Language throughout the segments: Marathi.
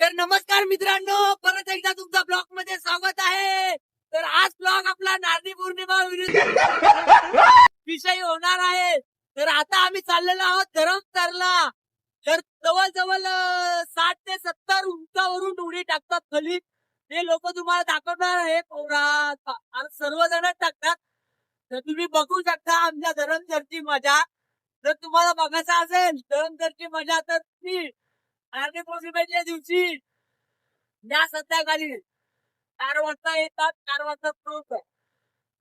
तर नमस्कार मित्रांनो परत एकदा तुमचा ब्लॉगमध्ये स्वागत आहे. तर आज ब्लॉग आपला नारदी पौर्णिमा विरुद्ध विषयी होणार आहे. तर आता आम्ही चाललेलो आहोत धरमतरला तर जवळजवळ साठ ते सत्तर उंचावरून उडी टाकतात खाली. ते लोक तुम्हाला दाखवणार आहे पौरात सर्वजणच सर्वजण टाकतात. तर तुम्ही बघू शकता आमच्या धरमचरची मजा. जर तुम्हाला बघायचं असेल धरमचरची मजा तर ती नारळी पौर्णिमेच्या दिवशी या संध्याकाळी चार वाजता येतात चार वाजता पोहोचतात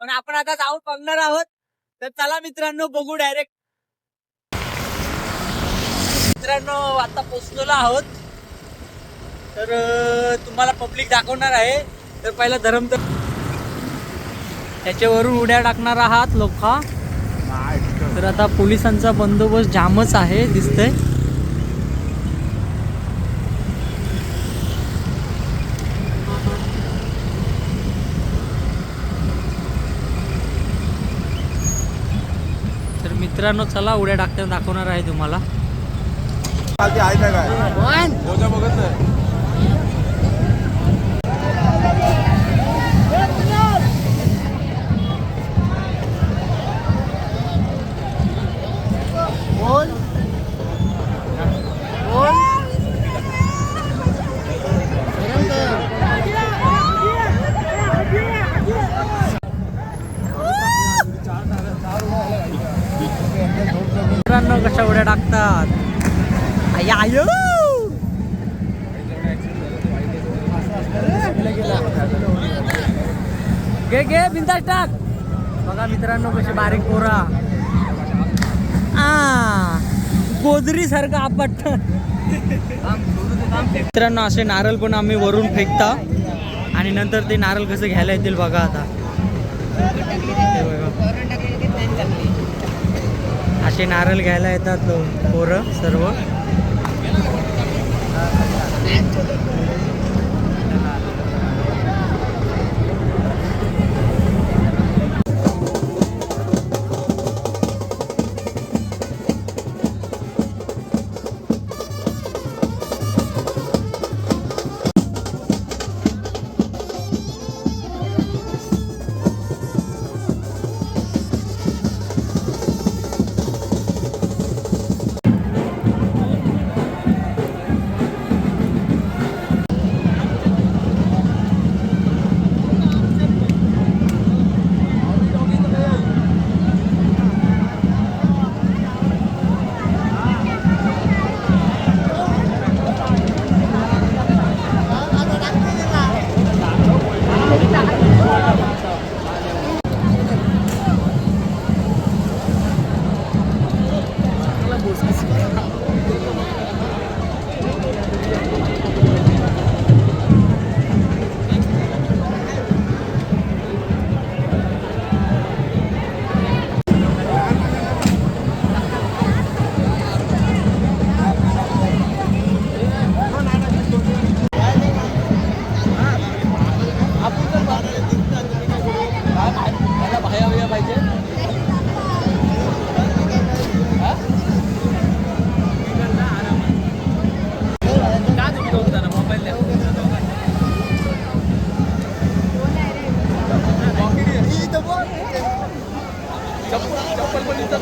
पण आपण आता जाऊन बघणार आहोत. तर चला मित्रांनो बघू डायरेक्ट मित्रांनो आता पोचलेलो आहोत. तर तुम्हाला पब्लिक दाखवणार आहे. तर पहिला धरम तर त्याच्यावरून उड्या टाकणार आहात लोक. तर आता पोलिसांचा बंदोबस्त जामच आहे दिसतंय तर मित्रांनो चला उड्या टाकताना दाखवणार आहे तुम्हाला. काय मोजा बघत नाही मित्रांनो कशा उड्या टाकतात आय आय घे घे बिंदास टाक. बघा मित्रांनो कसे बारीक पोरा. आ गोदरी सारखं आपट. मित्रांनो असे नारळ पण आम्ही वरून फेकता. आणि नंतर ते नारळ कसे घ्यायला येतील बघा आता. असे नारळ घ्यायला येतात पोरं सर्व.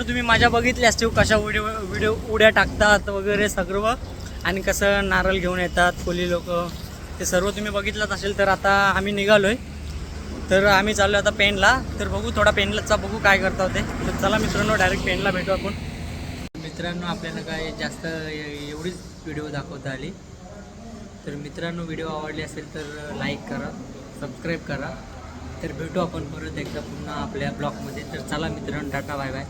मित्रांनो तुम्ही माझ्या बघितल्या असतील कशा व्हिडिओ व्हिडिओ उड्या टाकतात वगैरे सर्व. आणि कसं नारळ घेऊन येतात कोली लोक ते सर्व तुम्ही बघितलंच असेल तर आता आम्ही निघालोय. तर आम्ही चाललो आता पेनला. तर बघू थोडा पेनलाचा बघू काय करता होते तर चला मित्रांनो डायरेक्ट पेनला भेटू आपण. मित्रांनो आपल्याला काय जास्त एवढीच व्हिडिओ दाखवता आली. तर मित्रांनो व्हिडिओ आवडली असेल तर लाईक करा सबस्क्राईब करा. तर भेटू आपण परत एकदा पुन्हा आपल्या ब्लॉगमध्ये तर चला मित्रांनो टाटा बाय बाय